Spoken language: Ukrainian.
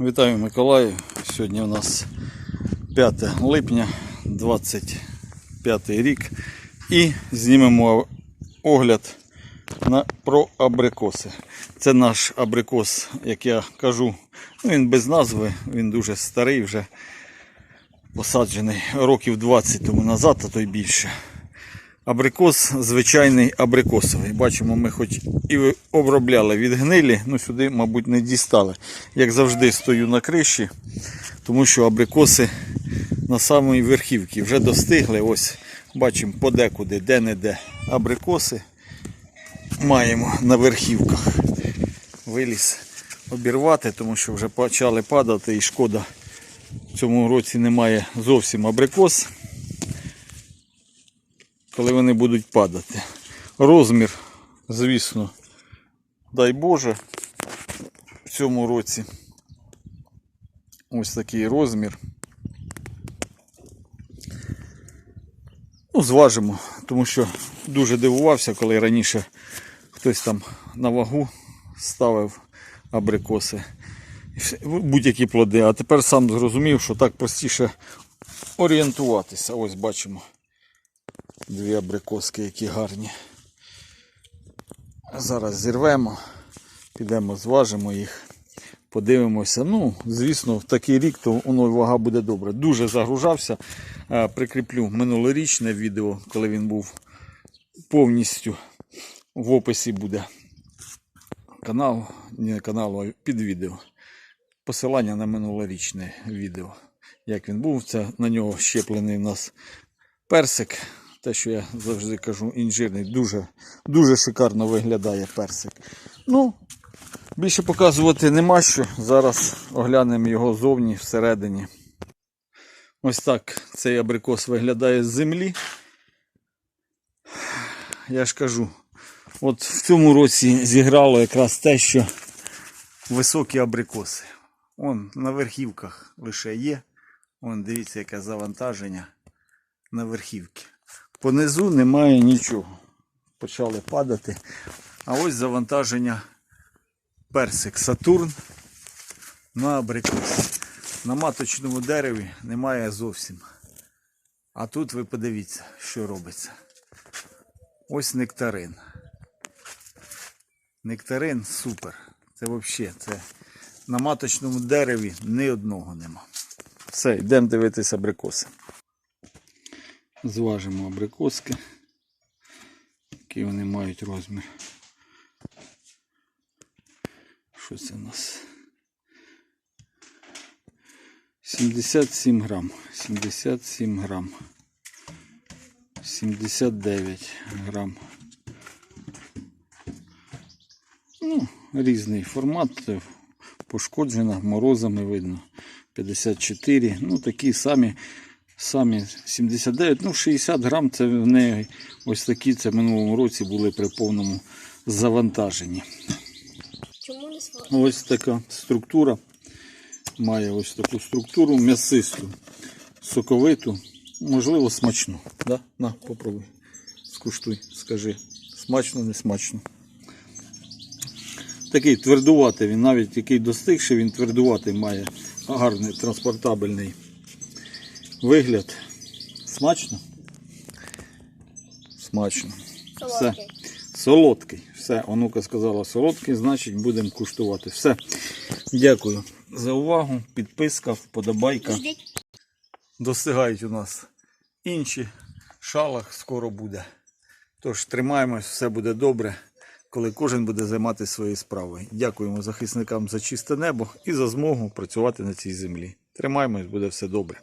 Вітаю Миколаїв. Сьогодні у нас 5 липня 25 рік. І знімемо огляд на, про абрикоси. Це наш абрикос, як я кажу, ну, він без назви, він дуже старий, вже посаджений років 20 тому назад, а то й більше. Абрикос звичайний абрикосовий. Бачимо, ми хоч і обробляли від гнилі, ну сюди, мабуть, не дістали. Як завжди, стою на криші, тому що абрикоси на самій верхівці вже достигли. Ось бачимо подекуди, де-не-де абрикоси маємо на верхівках. Виліз обірвати, тому що вже почали падати і шкода. В цьому році немає зовсім абрикос коли вони будуть падати. Розмір, звісно, дай Боже, в цьому році ось такий розмір. Ну, зважимо, тому що дуже дивувався, коли раніше хтось там на вагу ставив абрикоси, будь-які плоди, а тепер сам зрозумів, що так простіше орієнтуватися. Ось бачимо. Дві абрикоски, які гарні. Зараз зірвемо, підемо, зважимо їх, подивимося. Ну, звісно, в такий рік то воно вага буде добре. Дуже загружався. Е, Прикріплю минулорічне відео, коли він був повністю в описі буде канал, не канал, а під відео. Посилання на минулорічне відео. Як він був, це на нього щеплений у нас персик. Те, що я завжди кажу, інжирний, дуже, дуже шикарно виглядає персик. Ну, більше показувати нема що. Зараз оглянемо його зовні всередині. Ось так цей абрикос виглядає з землі. Я ж кажу, от в цьому році зіграло якраз те, що високі абрикоси. Он на верхівках лише є. Вон дивіться, яке завантаження на верхівці. Понизу немає нічого. Почали падати. А ось завантаження персик Сатурн на абрикос. На маточному дереві немає зовсім. А тут ви подивіться, що робиться. Ось нектарин. Нектарин супер. Це взагалі це на маточному дереві ні одного нема. Все, йдемо дивитися абрикоси. Зважимо абрикоски, який вони мають розмір. Що це у нас? 77 грам. 77 грам. 79 грам. Ну, різний формат. Це Пошкоджена морозами видно. 54. Ну, такі самі самі 79, ну 60 грам це в неї ось такі це в минулому році були при повному завантаженні. Ось така структура. Має ось таку структуру м'ясисту, соковиту, можливо, смачну. Да? На, попробуй. Скуштуй, скажи. Смачно, не смачно. Такий твердуватий, він навіть який достигший, він твердуватий має гарний транспортабельний вигляд. Смачно? Смачно. Все. Солодкий. Все, онука сказала солодкий, значить будемо куштувати. Все. Дякую за увагу. Підписка, вподобайка. Достигають у нас інші. Шалах скоро буде. Тож тримаємось, все буде добре, коли кожен буде займатися своєю справою. Дякуємо захисникам за чисте небо і за змогу працювати на цій землі. Тримаємось, буде все добре.